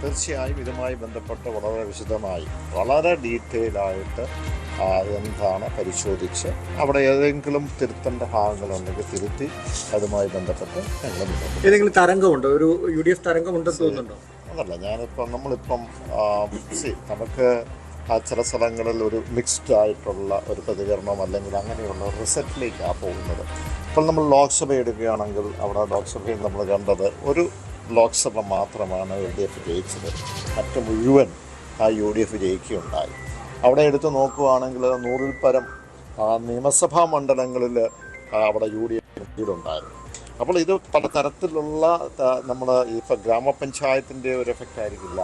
തീർച്ചയായും ഇതുമായി ബന്ധപ്പെട്ട് വളരെ വിശദമായി വളരെ ഡീറ്റെയിൽ ആയിട്ട് എന്താണ് പരിശോധിച്ച് അവിടെ ഏതെങ്കിലും തിരുത്തേണ്ട ഭാഗങ്ങളുണ്ടെങ്കിൽ തിരുത്തി അതുമായി ബന്ധപ്പെട്ട് ഞങ്ങൾ. ഏതെങ്കിലും തരംഗമുണ്ടോ? ഒരു യു ഡി എഫ് തരംഗമുണ്ടെന്ന് തോന്നുന്നുണ്ടോ? അതല്ല ഞാനിപ്പം നമ്മളിപ്പം സി നമുക്ക് ആ ചില സ്ഥലങ്ങളിൽ ഒരു മിക്സ്ഡ് ആയിട്ടുള്ള ഒരു പ്രതികരണം അല്ലെങ്കിൽ അങ്ങനെയുള്ള റിസൾട്ടിലേക്കാണ് പോകുന്നത്. ഇപ്പോൾ നമ്മൾ ലോക്സഭ എടുക്കുകയാണെങ്കിൽ അവിടെ ലോക്സഭയിൽ നമ്മൾ കണ്ടത് ഒരു ലോക്സഭ മാത്രമാണ് എൽ ഡി എഫ് ജയിച്ചത്. മറ്റ് മുഴുവൻ ആ യു ഡി എഫ് ജയിക്കുകയുണ്ടായി. അവിടെ എടുത്ത് നോക്കുകയാണെങ്കിൽ നൂറിൽ പരം നിയമസഭാ മണ്ഡലങ്ങളിൽ അവിടെ യു ഡി എഫ് ലീഡുണ്ടായിരുന്നു അപ്പോൾ ഇത് പല തരത്തിലുള്ള നമ്മൾ ഇപ്പോൾ ഗ്രാമപഞ്ചായത്തിന്റെ ഒരു എഫക്റ്റ് ആയിരിക്കില്ല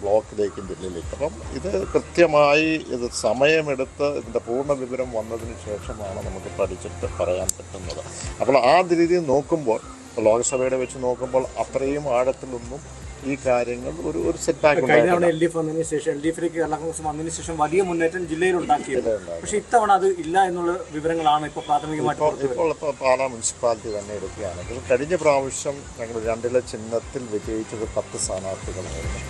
ബ്ലോക്കിലേക്കും ജില്ലയിലേക്കും അപ്പം ഇത് കൃത്യമായി ഇത് സമയമെടുത്ത് ഇതിന്റെ പൂർണ വിവരം വന്നതിന് ശേഷമാണ് നമുക്ക് പഠിച്ചിട്ട് പറയാൻ പറ്റുന്നത്. അപ്പോൾ ആ രീതിയിൽ നോക്കുമ്പോൾ ലോക്സഭയുടെ വെച്ച് നോക്കുമ്പോൾ അത്രയും ആഴത്തിലൊന്നും ഈ കാര്യങ്ങൾ ഒരു ഒരു സെറ്റ് ബാക്ക് കഴിഞ്ഞ തവണ എൽ ഡി എഫ് വന്നതിന് ശേഷം എൽ ഡി എഫിലേക്ക് കേരള കോൺഗ്രസ് വന്നതിന് ശേഷം വലിയ മുന്നേറ്റം ജില്ലയിൽ ഉണ്ടാക്കിയത്. പക്ഷെ ഇത്തവണ അത് ഇല്ല എന്നുള്ള വിവരങ്ങളാണ് ഇപ്പോൾ പ്രാഥമികമായിട്ട് ഇപ്പോൾ ഇപ്പോൾ പാലാ മുനിസിപ്പാലിറ്റി തന്നെ എടുക്കുകയാണെങ്കിൽ കഴിഞ്ഞ പ്രാവശ്യം ഞങ്ങൾ രണ്ടിലെ ചിഹ്നത്തിൽ വിജയിച്ചത് പത്ത് സ്ഥാനാർത്ഥികളായിരുന്നു.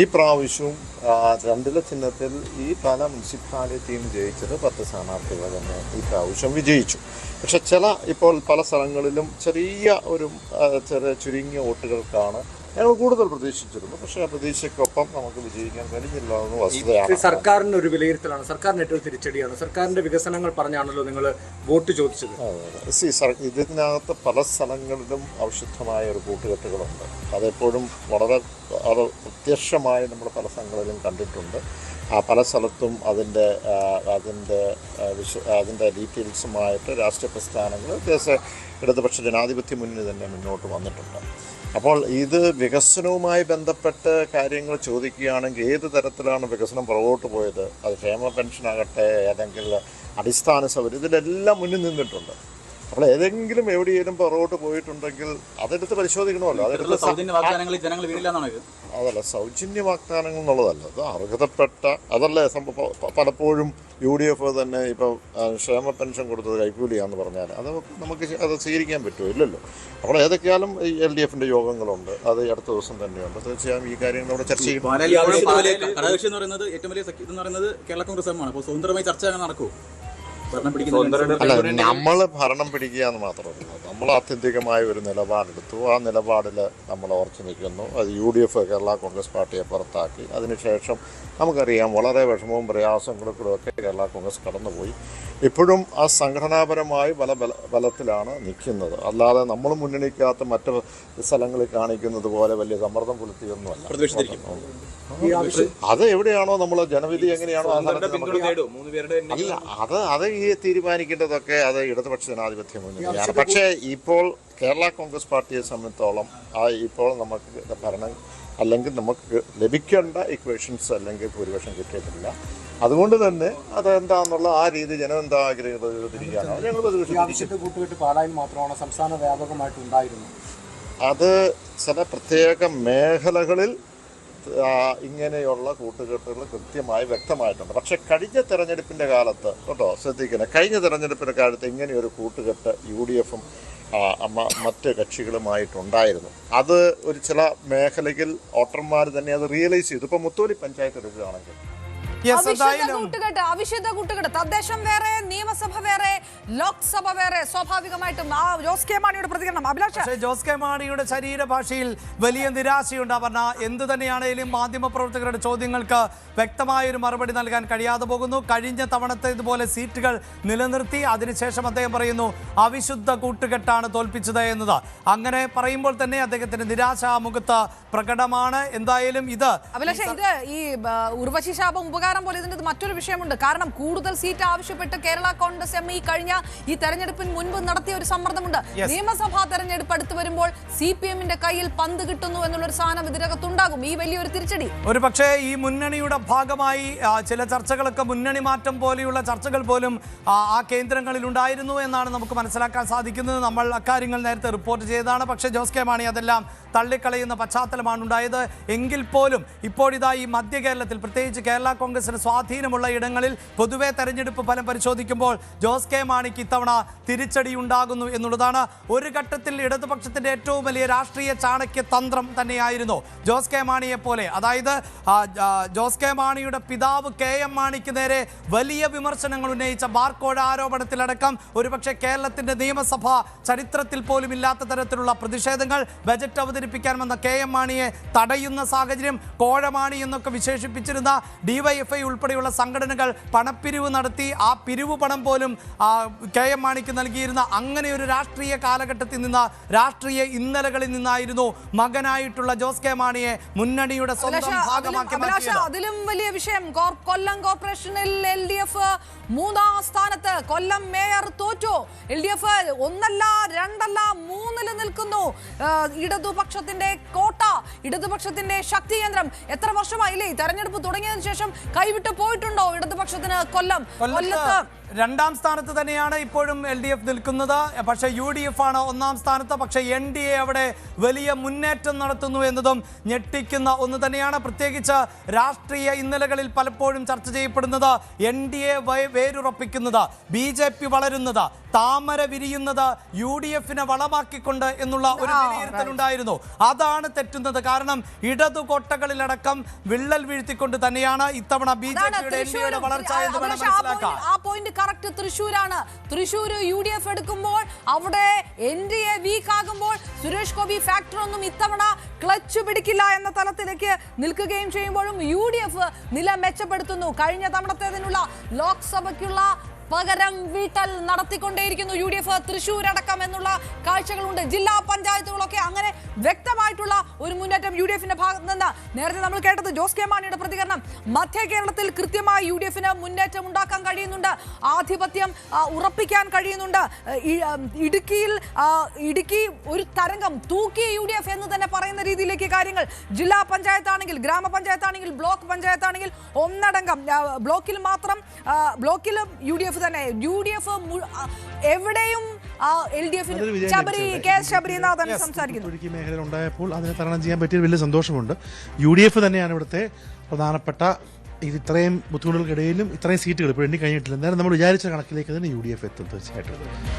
ഈ പ്രാവശ്യവും രണ്ടില രണ്ടിലെ ചിഹ്നത്തിൽ ഈ പാലാ മുനിസിപ്പാലിറ്റിയും ജയിച്ചത് പത്ത് സ്ഥാനാർത്ഥികൾ തന്നെ ഈ പ്രാവശ്യം വിജയിച്ചു. പക്ഷെ ചില ഇപ്പോൾ പല സ്ഥലങ്ങളിലും ചെറിയ ഒരു ചെറിയ ചുരുങ്ങിയ വോട്ടുകൾക്കാണ് ഞങ്ങൾ കൂടുതൽ പ്രതീക്ഷിച്ചിരുന്നു. പക്ഷേ ആ പ്രതീക്ഷയ്ക്കൊപ്പം നമുക്ക് വിജയിക്കാൻ കഴിഞ്ഞില്ല എന്ന് വസ്തുതയാണ്. ഒരു വിലയിരുത്തലാണ്. സർക്കാരിന് ഏറ്റവും തിരിച്ചടിയാണ്. സർക്കാരിന്റെ വികസനങ്ങൾ പറഞ്ഞാണല്ലോ നിങ്ങൾ വോട്ട് ചോദിച്ചത്. സി സർ ഇതിനകത്ത് പല സ്ഥലങ്ങളിലും അവിശുദ്ധമായ ഒരു കൂട്ടുകെട്ടുകളുണ്ട്. അതെപ്പോഴും വളരെ അത് പ്രത്യക്ഷമായി നമ്മൾ പല സ്ഥലങ്ങളിലും കണ്ടിട്ടുണ്ട്. ആ പല സ്ഥലത്തും അതിന്റെ അതിന്റെ വിശ അതിന്റെ ഡീറ്റെയിൽസുമായിട്ട് രാഷ്ട്രീയ പ്രസ്ഥാനങ്ങൾ ഇടതുപക്ഷ ജനാധിപത്യ മുന്നിൽ തന്നെ മുന്നോട്ട് വന്നിട്ടുണ്ട്. അപ്പോൾ ഇത് വികസനവുമായി ബന്ധപ്പെട്ട് കാര്യങ്ങൾ ചോദിക്കുകയാണെങ്കിൽ ഏത് തരത്തിലാണ് വികസനം പുറകോട്ട് പോയത്? അത് ക്ഷേമ പെൻഷനാകട്ടെ അല്ലെങ്കിൽ അടിസ്ഥാന സൗകര്യം ഇതിലെല്ലാം മുന്നിൽ നിന്നിട്ടുണ്ട്. അപ്പോൾ ഏതെങ്കിലും എവിടെയെങ്കിലും പുറകോട്ട് പോയിട്ടുണ്ടെങ്കിൽ അതെടുത്ത് പരിശോധിക്കണമല്ലോ. അതെടുത്ത് സൗജന്യ വാഗ്ദാനങ്ങളിൽ ജനങ്ങൾ ഇത്? അതല്ല സൗജന്യ വാഗ്ദാനങ്ങൾ എന്നുള്ളതല്ല. അത് അർഹതപ്പെട്ട അതല്ലേ സംഭവം പലപ്പോഴും യു ഡി എഫ് തന്നെ ഇപ്പോൾ ക്ഷേമ പെൻഷൻ കൊടുത്തത് കൈക്കൂലിയാന്ന് പറഞ്ഞാൽ അത് നമുക്ക് അത് സ്വീകരിക്കാൻ പറ്റുമോ? ഇല്ലല്ലോ. അപ്പോൾ ഏതൊക്കെയാലും ഈ എൽ ഡി എഫിന്റെ യോഗങ്ങളുണ്ട്. അത് അടുത്ത ദിവസം തന്നെയുണ്ട്. തീർച്ചയായും ഈ കാര്യങ്ങൾ അവിടെ ചർച്ച ചെയ്യും പാലായിൽ ഏറ്റവും വലിയ എന്ന് പറയുന്നത് ഏറ്റവും വലിയ സഖ്യം എന്ന് പറയുന്നത് കേരള കോൺഗ്രസ് എമ്മാണ്. അപ്പോൾ സ്വതന്ത്രമായി ചർച്ച നടക്കുമോ അല്ല നമ്മൾ ഭരണം പിടിക്കുക എന്ന് മാത്രമല്ല നമ്മൾ ആത്യന്തികമായ ഒരു നിലപാടെടുത്തു. ആ നിലപാടിൽ നമ്മൾ ഉറച്ചു നിൽക്കുന്നു. അത് U D F Kerala Congress പാർട്ടിയെ പുറത്താക്കി. അതിനുശേഷം നമുക്കറിയാം വളരെ വിഷമവും പ്രയാസങ്ങളും ഒക്കെ കേരള കോൺഗ്രസ് കടന്നുപോയി. ഇപ്പോഴും ആ സംഘടനാപരമായി പല ബല ബലത്തിലാണ് നിൽക്കുന്നത്. അല്ലാതെ നമ്മൾ മുന്നണിക്കാത്ത മറ്റു സ്ഥലങ്ങളിൽ കാണിക്കുന്നത് പോലെ വലിയ സമ്മർദ്ദം പുലർത്തിയൊന്നുമല്ല. അത് എവിടെയാണോ നമ്മൾ ജനവിധി എങ്ങനെയാണോ അല്ല അത് അത് ഈ തീരുമാനിക്കേണ്ടതൊക്കെ അത് ഇടതുപക്ഷ ജനാധിപത്യ മുന്നണിയാണ് പക്ഷേ ഇപ്പോൾ കേരള കോൺഗ്രസ് പാർട്ടിയെ സംബന്ധിച്ചോളം ആ ഇപ്പോൾ നമുക്ക് ഭരണം അല്ലെങ്കിൽ നമുക്ക് ലഭിക്കേണ്ട ഇക്വേഷൻസ് അല്ലെങ്കിൽ ഭൂരിപക്ഷം കിട്ടിയിട്ടില്ല. അതുകൊണ്ട് തന്നെ അതെന്താന്നുള്ള ആ രീതി ജനം എന്താ ആഗ്രഹിക്കുന്നത് ഞങ്ങൾ കൂട്ടുകെട്ട് പാലായിൽ മാത്രമാണ് സംസ്ഥാന വ്യാപകമായിട്ട് ഉണ്ടായിരുന്നത്. അത് ചില പ്രത്യേക മേഖലകളിൽ ഇങ്ങനെയുള്ള കൂട്ടുകെട്ടുകൾ കൃത്യമായി വ്യക്തമായിട്ടുണ്ട്. പക്ഷെ കഴിഞ്ഞ തെരഞ്ഞെടുപ്പിന്റെ കാലത്ത് കേട്ടോ ശ്രദ്ധിക്കണം കഴിഞ്ഞ തെരഞ്ഞെടുപ്പിന്റെ കാലത്ത് ഇങ്ങനെയൊരു കൂട്ടുകെട്ട് യു ഡി എഫും മറ്റ് കക്ഷികളുമായിട്ടുണ്ടായിരുന്നു. അത് ഒരു ചില മേഖലയിൽ വോട്ടർമാർ തന്നെ അത് റിയലൈസ് ചെയ്തു. ഇപ്പോൾ മുത്തോലി പഞ്ചായത്ത് എടുക്കുകയാണെങ്കിൽ അവിശുദ്ധ കൂട്ടുകെട്ട് അവിശുദ്ധ കൂട്ടുകെട്ട്. തദ്ദേശം വേറെ നിയമസഭ വേറെ ലോക്സഭ വേറെ. സ്വാഭാവികമായിട്ടും ആ ജോസ് കെ മാണിയുടെ പ്രതികരണം. അഭിലാഷ? പക്ഷേ ജോസ് കെ മാണിയുടെ ശരീരഭാഷയിൽ വലിയ നിരാശയുണ്ട് പറഞ്ഞ എന്ത് തന്നെയാണേലും മാധ്യമപ്രവർത്തകരുടെ ചോദ്യങ്ങൾക്ക് വ്യക്തമായൊരു മറുപടി നൽകാൻ കഴിയാതെ പോകുന്നു. കഴിഞ്ഞ തവണത്തെ ഇതുപോലെ സീറ്റുകൾ നിലനിർത്തി അതിനുശേഷം അദ്ദേഹം പറയുന്നു അവിശുദ്ധ കൂട്ടുകെട്ടാണ് തോൽപ്പിച്ചത് എന്നത്. അങ്ങനെ പറയുമ്പോൾ തന്നെ അദ്ദേഹത്തിന്റെ നിരാശ ആ പ്രകടമാണ്. എന്തായാലും ഇത് അഭിലാഷ ഇത് ഈ ഉർവശി ശാപം ഉപകാരം പോലെ ഇതിന്റെ മറ്റൊരു വിഷയമുണ്ട്. കാരണം കൂടുതൽ സീറ്റ് ആവശ്യപ്പെട്ട് കേരള കോൺഗ്രസ് എം ഈ കഴിഞ്ഞ ഈ തെരഞ്ഞെടുപ്പിന് മുൻപ് നടത്തിയ ഒരു സമ്മർദ്ദമുണ്ട്. നിയമസഭാ തെരഞ്ഞെടുപ്പ് അടുത്ത് വരുമ്പോൾ സി പി എമ്മിന്റെ കയ്യിൽ പന്ത് കിട്ടുന്നു എന്നുള്ളൊരു സാധനം ഇതിനകത്തുണ്ടാകും. ഈ വലിയൊരു തിരിച്ചടി. ഒരു പക്ഷേ ഈ മുന്നണിയുടെ ഭാഗമായി ചില ചർച്ചകളൊക്കെ മുന്നണി മാറ്റം പോലെയുള്ള ചർച്ചകൾ പോലും ആ, കേന്ദ്രങ്ങളിൽ ഉണ്ടായിരുന്നു എന്നാണ് നമുക്ക് മനസ്സിലാക്കാൻ സാധിക്കുന്നത്. നമ്മൾ അക്കാര്യങ്ങൾ നേരത്തെ റിപ്പോർട്ട് ചെയ്തതാണ്. പക്ഷേ ജോസ് കെ മാണി അതെല്ലാം തള്ളിക്കളയുന്ന പശ്ചാത്തലമാണ് ഉണ്ടായത് എങ്കിൽ പോലും ഇപ്പോഴിതാ ഈ മധ്യ കേരളത്തിൽ പ്രത്യേകിച്ച് കേരള കോൺഗ്രസ് കോൺഗ്രസിന് സ്വാധീനമുള്ള ഇടങ്ങളിൽ പൊതുവെ തെരഞ്ഞെടുപ്പ് ഫലം പരിശോധിക്കുമ്പോൾ ജോസ് കെ മാണിക്ക് ഇത്തവണ തിരിച്ചടി ഉണ്ടാകുന്നു എന്നുള്ളതാണ് ഒരു ഘട്ടത്തിൽ ഇടതുപക്ഷത്തിന്റെ ഏറ്റവും വലിയ രാഷ്ട്രീയ ചാണക്യ തന്ത്രം തന്നെയായിരുന്നു ജോസ് കെ മാണിയെ പോലെ. അതായത് ജോസ് കെ മാണിയുടെ പിതാവ് കെ എം മാണിക്ക് നേരെ വലിയ വിമർശനങ്ങൾ ഉന്നയിച്ച ബാർക്കോഴ ആരോപണത്തിലടക്കം ഒരുപക്ഷെ കേരളത്തിന്റെ നിയമസഭ ചരിത്രത്തിൽ പോലും ഇല്ലാത്ത തരത്തിലുള്ള പ്രതിഷേധങ്ങൾ ബജറ്റ് അവതരിപ്പിക്കാൻ വന്ന കെ എം മാണിയെ തടയുന്ന സാഹചര്യം കോഴമാണി എന്നൊക്കെ വിശേഷിപ്പിച്ചിരുന്ന ഡിവൈഎഫ്ഐ ഉൾപ്പെടെയുള്ള സംഘടനകൾ പണപ്പിരിവ് നടത്തി ആ പിരിവ് പണം പോലും കെ എം മാണിക്ക് നൽകിയിരുന്ന അങ്ങനെ ഒരു രാഷ്ട്രീയ കാലഘട്ടത്തിൽ നിന്ന് രാഷ്ട്രീയ ഇന്നലകളിൽ നിന്നായിരുന്നു മകനായിട്ടുള്ള ജോസ് കെ മാണിയെ മുന്നണിയുടെ സ്വന്തം ഭാഗമാക്കി അതിലും- വലിയ വിഷയം കൊല്ലം കോർപ്പറേഷനിൽ എൽ ഡി എഫ് മൂന്നാം സ്ഥാനത്ത് കൊല്ലം മേയർ തോറ്റു. എൽ ഡി എഫ് ഒന്നല്ല രണ്ടല്ല മൂന്നിൽ നിൽക്കുന്നു. ഇടതുപക്ഷത്തിന്റെ കോട്ട ഇടതുപക്ഷത്തിന്റെ ശക്തി കേന്ദ്രം. എത്ര വർഷമായില്ലേ തെരഞ്ഞെടുപ്പ് തുടങ്ങിയതിനു ശേഷം കൈവിട്ട് പോയിട്ടുണ്ടോ? ഇടതുപക്ഷത്തിന് കൊല്ലം. കൊല്ലത്ത് രണ്ടാം സ്ഥാനത്ത് തന്നെയാണ് ഇപ്പോഴും എൽ ഡി എഫ് നിൽക്കുന്നത്. പക്ഷേ യു ഡി എഫ് ആണ് ഒന്നാം സ്ഥാനത്ത്. പക്ഷേ എൻ ഡി എ അവിടെ വലിയ മുന്നേറ്റം നടത്തുന്നു എന്നതും ഞെട്ടിക്കുന്ന ഒന്ന് തന്നെയാണ്. പ്രത്യേകിച്ച് രാഷ്ട്രീയ ഇന്നലകളിൽ പലപ്പോഴും ചർച്ച ചെയ്യപ്പെടുന്നത് എൻ ഡി എ വേരുറപ്പിക്കുന്നത് ബി ജെ പി വളരുന്നത് താമര വിരിയുന്നത് യു ഡി എഫിനെ വളമാക്കിക്കൊണ്ട് എന്നുള്ള ഒരു വിലയിരുത്തലുണ്ടായിരുന്നു അതാണ് തെറ്റുന്നത്. കാരണം ഇടതു കോട്ടകളിലടക്കം വിള്ളൽ വീഴ്ത്തിക്കൊണ്ട് തന്നെയാണ് ഇത്തവണ ബി ജെ പിയുടെ എൻ ഡി എയുടെ തൃശ്ശൂരും, വളർച്ച എന്ന് വേണം അഭിലാഷ്, കറക്റ്റ് തൃശ്ശൂരാണ്. തൃശ്ശൂർ യു ഡി എഫ് എടുക്കുമ്പോൾ അവിടെ എൻ ഡി എ വീക്ക് ആകുമ്പോൾ സുരേഷ് ഗോപി ഫാക്ടർ ഒന്നും ഇത്തവണ ക്ലച്ച് പിടിക്കില്ല എന്ന തലത്തിലേക്ക് നിൽക്കുകയും ചെയ്യുമ്പോഴും യു ഡി എഫ് നില മെച്ചപ്പെടുത്തുന്നു. കഴിഞ്ഞ തവണത്തേതിനുള്ള ലോക്സഭയ്ക്കുള്ള പകരം വീട്ടൽ നടത്തിക്കൊണ്ടേയിരിക്കുന്നു യു ഡി എഫ് തൃശൂർ അടക്കം എന്നുള്ള കാഴ്ചകളുണ്ട്. ജില്ലാ പഞ്ചായത്തുകളൊക്കെ അങ്ങനെ വ്യക്തമായിട്ടുള്ള ഒരു മുന്നേറ്റം യു ഡി എഫിന്റെ ഭാഗത്ത് നിന്ന് നേരത്തെ നമ്മൾ കേട്ടത് ജോസ് കെ മാണിയുടെ പ്രതികരണം. മധ്യ കേരളത്തിൽ കൃത്യമായി യു ഡി എഫിന് മുന്നേറ്റം ഉണ്ടാക്കാൻ കഴിയുന്നുണ്ട്. ആധിപത്യം ഉറപ്പിക്കാൻ കഴിയുന്നുണ്ട്. ഇടുക്കിയിൽ ഇടുക്കി ഒരു തരംഗം തൂക്കിയ യു ഡി എഫ് എന്ന് തന്നെ പറയുന്ന രീതിയിലേക്ക് കാര്യങ്ങൾ. ജില്ലാ പഞ്ചായത്താണെങ്കിൽ ഗ്രാമപഞ്ചായത്താണെങ്കിൽ ബ്ലോക്ക് പഞ്ചായത്താണെങ്കിൽ ഒന്നടങ്കം ബ്ലോക്കിൽ മാത്രം ബ്ലോക്കിലും യു ഡി എഫ് തന്നെ. യു ഡി എഫ് എവിടെയും എൽ ഡി നല്ലൊരു എഫിന് വിജയം ശബരി ലഭിച്ചിട്ടുണ്ട്. കെ എസ് ശബരിനാഥൻ സംസാരിക്കുന്നു. ഇടുക്കി മേഖലയിൽ ഉണ്ടായപ്പോൾ അതിനെ തരണം ചെയ്യാൻ പറ്റിയ വലിയ സന്തോഷമുണ്ട്. യു ഡി എഫ് തന്നെയാണ് ഇവിടുത്തെ പ്രധാനപ്പെട്ട ഇത് ഇത്രയും ബുദ്ധിമുട്ടുകൾക്കിടയിലും ഇത്രയും സീറ്റുകൾ ഇപ്പോൾ എണ്ണി കഴിഞ്ഞിട്ടില്ല എന്നാലും നമ്മൾ വിചാരിച്ച കണക്കിലേക്ക് തന്നെ യു ഡി എഫ് എത്തും തീർച്ചയായിട്ടും.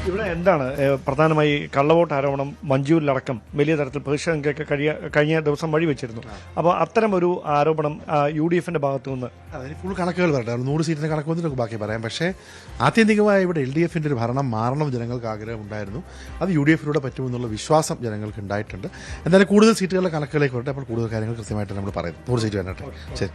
ഇവിടെ എന്താണ് പ്രധാനമായി കള്ളവോട്ട് ആരോപണം മഞ്ജൂരിലടക്കം വലിയ തരത്തിൽ പ്രതിഷേധങ്ങൾക്ക് കഴിയ കഴിഞ്ഞ ദിവസം വഴി വെച്ചിരുന്നു. അപ്പോൾ അത്തരം ഒരു ആരോപണം യു ഡി എഫിന്റെ ഭാഗത്തു നിന്ന്? അതിന് ഫുൾ കണക്കുകൾ പറയട്ടെ ഒരു നൂറ് സീറ്റിന്റെ കണക്ക് വന്നിട്ട് നമുക്ക് ബാക്കി പറയാം. പക്ഷേ ആത്യന്തികമായി ഇവിടെ എൽ ഡി എഫിന്റെ ഒരു ഭരണം മാറണം ജനങ്ങൾക്ക് ആഗ്രഹം ഉണ്ടായിരുന്നു. അത് യു ഡി എഫിലൂടെ പറ്റുമെന്നുള്ള വിശ്വാസം ജനങ്ങൾക്ക് ഉണ്ടായിട്ടുണ്ട്. എന്തായാലും കൂടുതൽ സീറ്റുകളുടെ കണക്കുകളിലേക്ക് വരട്ടെ. അപ്പോൾ കൂടുതൽ കാര്യങ്ങൾ കൃത്യമായിട്ട് നമ്മൾ പറയും നൂറ് സീറ്റ് വരട്ടെ. ശരി.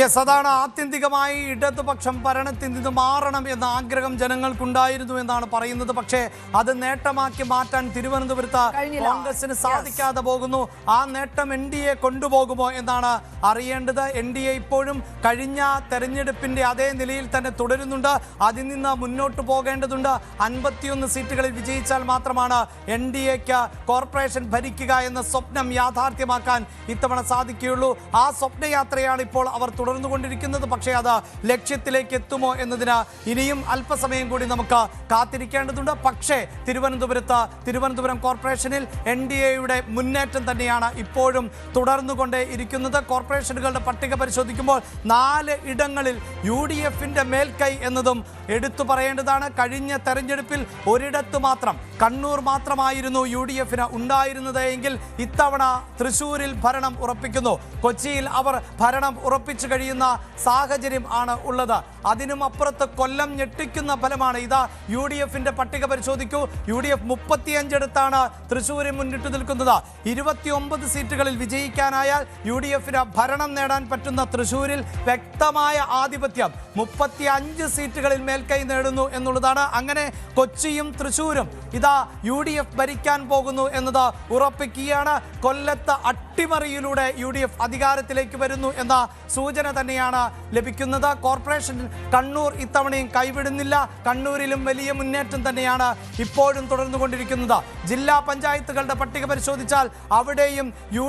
യെസ് അതാണ് ആത്യന്തികമായി ഇടതുപക്ഷം ഭരണത്തിൽ നിന്ന് മാറണം എന്ന ആഗ്രഹം ജനങ്ങൾക്കുണ്ടായിരുന്നു എന്നാണ് പറയുന്നത്. പക്ഷേ അത് നേട്ടമാക്കി മാറ്റാൻ തിരുവനന്തപുരത്ത്. കോൺഗ്രസിന് സാധിക്കാതെ പോകുന്നു. ആ നേട്ടം എൻ ഡി എ കൊണ്ടുപോകുമോ എന്നാണ് അറിയേണ്ടത്. എൻ ഡി എ ഇപ്പോഴും കഴിഞ്ഞ തെരഞ്ഞെടുപ്പിന്റെ അതേ നിലയിൽ തന്നെ തുടരുന്നുണ്ട്. അതിൽ നിന്ന് മുന്നോട്ട് പോകേണ്ടതുണ്ട്. അൻപത്തിയൊന്ന് സീറ്റുകളിൽ വിജയിച്ചാൽ മാത്രമാണ് എൻ ഡി എക്ക് കോർപ്പറേഷൻ ഭരിക്കുക എന്ന സ്വപ്നം യാഥാർത്ഥ്യമാക്കാൻ ഇത്തവണ സാധിക്കുകയുള്ളൂ. ആ സ്വപ്നയാത്രയാണ് ഇപ്പോൾ അവർ തുടർന്നുകൊണ്ടിരിക്കുന്നത് പക്ഷേ അത് ലക്ഷ്യത്തിലേക്ക് എത്തുമോ എന്നതിന് ഇനിയും അല്പസമയം കൂടി നമുക്ക് കാത്തിരിക്കേണ്ടതുണ്ട്. പക്ഷേ തിരുവനന്തപുരത്ത് തിരുവനന്തപുരം കോർപ്പറേഷനിൽ എൻ ഡി എയുടെ മുന്നേറ്റം തന്നെയാണ് ഇപ്പോഴും തുടർന്നുകൊണ്ടേ ഇരിക്കുന്നത്. കോർപ്പറേഷനുകളുടെ പട്ടിക പരിശോധിക്കുമ്പോൾ നാല് ഇടങ്ങളിൽ യു ഡി എഫിന്റെ മേൽക്കൈ എന്നതും എടുത്തു പറയേണ്ടതാണ്. കഴിഞ്ഞ തെരഞ്ഞെടുപ്പിൽ ഒരിടത്ത് മാത്രം കണ്ണൂർ മാത്രമായിരുന്നു യു ഡി എഫിന് ഉണ്ടായിരുന്നത് എങ്കിൽ ഇത്തവണ തൃശൂരിൽ ഭരണം ഉറപ്പിക്കുന്നു. കൊച്ചിയിൽ അവർ ഭരണം ഉറപ്പിച്ചു കഴിയുന്ന സാഹചര്യം ആണ് ഉള്ളത്. അതിനും അപ്പുറത്ത് കൊല്ലം ഞെട്ടിക്കുന്ന ഫലമാണ്. ഇതാ യു ഡി എഫിന്റെ പട്ടിക പരിശോധിക്കൂ. യു ഡി എഫ് മുപ്പത്തിയഞ്ചെടുത്താണ് തൃശ്ശൂരിൽ മുന്നിട്ട് നിൽക്കുന്നത്. ഇരുപത്തിയൊമ്പത് സീറ്റുകളിൽ വിജയിക്കാനായാൽ യു ഡി എഫിന് ഭരണം നേടാൻ പറ്റുന്ന തൃശൂരിൽ വ്യക്തമായ ആധിപത്യം മുപ്പത്തി അഞ്ച് സീറ്റുകളിൽ മേൽക്കൈ നേടുന്നു എന്നുള്ളതാണ്. അങ്ങനെ കൊച്ചിയും തൃശൂരും ഇതാ യു ഡി എഫ് ഭരിക്കാൻ പോകുന്നു എന്നത് ഉറപ്പിക്കുകയാണ്. കൊല്ലത്ത് അട്ടിമറിയിലൂടെ യു ഡി എഫ് അധികാരത്തിലേക്ക് വരുന്നു എന്ന സൂചന തന്നെയാണ് ലഭിക്കുന്നത്. കോർപ്പറേഷൻ കണ്ണൂർ ഇത്തവണയും കൈവിടുന്നില്ല. കണ്ണൂരിലും വലിയ മുന്നേറ്റം തന്നെയാണ് ഇപ്പോഴും തുടർന്നുകൊണ്ടിരിക്കുന്നത്. ജില്ലാ പഞ്ചായത്തുകളുടെ പട്ടിക പരിശോധിച്ചാൽ അവിടെയും യു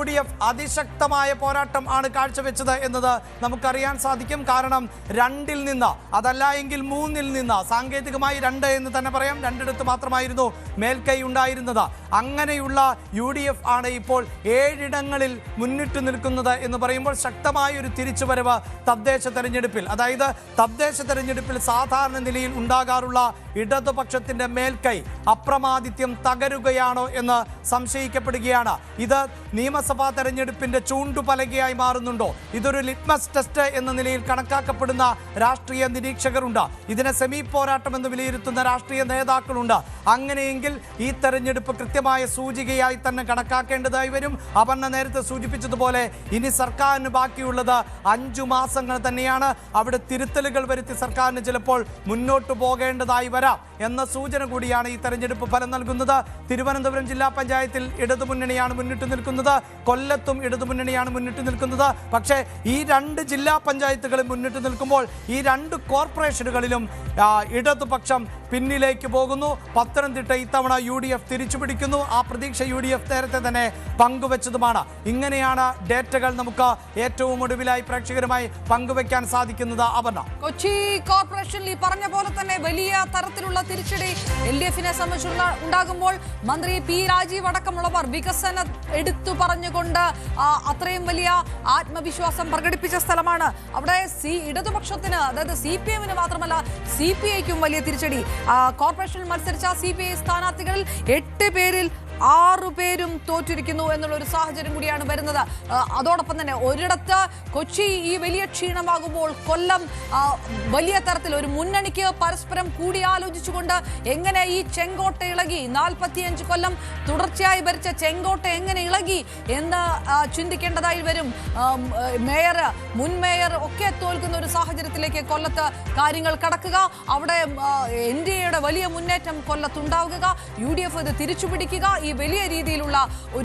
അതിശക്തമായ പോരാട്ടം ആണ് കാഴ്ചവെച്ചത് എന്നത് നമുക്കറിയാൻ സാധിക്കും. കാരണം രണ്ടിൽ നിന്ന് അതല്ല എങ്കിൽ മൂന്നിൽ നിന്ന് സാങ്കേതികമായി രണ്ട് എന്ന് തന്നെ പറയാം. രണ്ടിടത്ത് മാത്രമായിരുന്നു മേൽക്കൈ ഉണ്ടായിരുന്നത്. അങ്ങനെയുള്ള യു ആണ് ഇപ്പോൾ ഏഴിടങ്ങളിൽ മുന്നിട്ട് നിൽക്കുന്നത് എന്ന് പറയുമ്പോൾ ശക്തമായ ഒരു തിരിച്ചു തിരിച്ചുവരവ് തദ്ദേശ തെരഞ്ഞെടുപ്പിൽ. അതായത് തദ്ദേശ തെരഞ്ഞെടുപ്പിൽ സാധാരണ നിലയിൽ ഉണ്ടാകാറുള്ള ഇടതുപക്ഷത്തിന്റെ മേൽക്കൈ അപ്രമാദിത്യം തകരുകയാണോ എന്ന് സംശയിക്കപ്പെടുകയാണ്. ഇത് നിയമസഭാ തെരഞ്ഞെടുപ്പിന്റെ ചൂണ്ടുപലകയായി മാറുന്നുണ്ടോ? ഇതൊരു ലിറ്റ്മസ് ടെസ്റ്റ് എന്ന നിലയിൽ കണക്കാക്കപ്പെടുന്ന രാഷ്ട്രീയ നിരീക്ഷകരുണ്ട്. ഇതിനെ സെമി പോരാട്ടം എന്ന് വിലയിരുത്തുന്ന രാഷ്ട്രീയ നേതാക്കളുണ്ട്. അങ്ങനെയെങ്കിൽ ഈ തെരഞ്ഞെടുപ്പ് കൃത്യമായ സൂചികയായി തന്നെ കണക്കാക്കേണ്ടതായി വരും. അപർണ നേരത്തെ സൂചിപ്പിച്ചതുപോലെ ഇനി സർക്കാരിന് ബാക്കിയുള്ളത് അഞ്ചു മാസങ്ങൾ തന്നെയാണ്. അവിടെ തിരുത്തലുകൾ വരുത്തി സർക്കാരിന് ചിലപ്പോൾ മുന്നോട്ട് പോകേണ്ടതായി വരാം. എന്ന സൂചന കൂടിയാണ് ഈ തെരഞ്ഞെടുപ്പ് ഫലം നൽകുന്നത്. തിരുവനന്തപുരം ജില്ലാ പഞ്ചായത്തിൽ ഇടതുമുന്നണിയാണ് മുന്നിട്ട് നിൽക്കുന്നത്. കൊല്ലത്തും ഇടതുമുന്നണിയാണ് മുന്നിട്ട് നിൽക്കുന്നത്. പക്ഷേ ഈ രണ്ട് ജില്ലാ പഞ്ചായത്തുകളും മുന്നിട്ട് നിൽക്കുമ്പോൾ ഈ രണ്ട് കോർപ്പറേഷനുകളിലും ഇടതുപക്ഷം പിന്നിലേക്ക് പോകുന്നു. പത്തനംതിട്ട ഇത്തവണ യു ഡി എഫ് തിരിച്ചു പിടിക്കുന്നു ആ പ്രതീക്ഷ യു ഡി എഫ് നേരത്തെ തന്നെ പങ്കുവച്ചതുമാണ്. ഇങ്ങനെയാണ് ഡേറ്റകൾ നമുക്ക് ഏറ്റവും ഒടുവിലായി പ്രേക്ഷകരുമായി പങ്കുവയ്ക്കാൻ സാധിക്കുന്നത്. അപർണ. കൊച്ചി കോർപ്പറേഷനിൽ ഈ പറഞ്ഞ പോലെ തന്നെ വലിയ തരത്തിലുള്ള തിരിച്ചടി എൽ ഡി എഫിനെ സംബന്ധിച്ചുള്ള ഉണ്ടാകുമ്പോൾ മന്ത്രി പി രാജീവ് അടക്കമുള്ളവർ വികസനം എടുത്തു പറഞ്ഞുകൊണ്ട് അത്രയും വലിയ ആത്മവിശ്വാസം പ്രകടിപ്പിച്ച സ്ഥലമാണ്. അവിടെ സി ഇടതുപക്ഷത്തിന് അതായത് സി പി എമ്മിന് മാത്രമല്ല സി പി ഐക്കും വലിയ തിരിച്ചടി. കോർപ്പറേഷനിൽ മത്സരിച്ച സി പി ഐ സ്ഥാനാർത്ഥികളിൽ എട്ട് പേരിൽ ആറു പേരും തോറ്റിരിക്കുന്നു എന്നുള്ള ഒരു സാഹചര്യം കൂടിയാണ് വരുന്നത്. അതോടൊപ്പം തന്നെ ഒരിടത്ത് കൊച്ചി ഈ വലിയ ക്ഷീണമാകുമ്പോൾ കൊല്ലം വലിയ തരത്തിൽ ഒരു മുന്നണിക്ക് പരസ്പരം കൂടിയാലോചിച്ചുകൊണ്ട് എങ്ങനെ ഈ ചെങ്കോട്ട ഇളകി നാൽപ്പത്തിയഞ്ച് കൊല്ലം തുടർച്ചയായി ഭരിച്ച ചെങ്കോട്ട എങ്ങനെ ഇളകി എന്ന് ചിന്തിക്കേണ്ടതായി വരും. മേയർ മുൻ മേയർ ഒക്കെ തോൽക്കുന്ന ഒരു സാഹചര്യത്തിലേക്ക് കൊല്ലത്ത് കാര്യങ്ങൾ കടക്കുക. അവിടെ എൻ വലിയ മുന്നേറ്റം കൊല്ലത്തുണ്ടാവുക. യു ഡി എഫ് ഇത് തിരിച്ചുപിടിക്കുക. ഈ വലിയ രീതിയിലുള്ള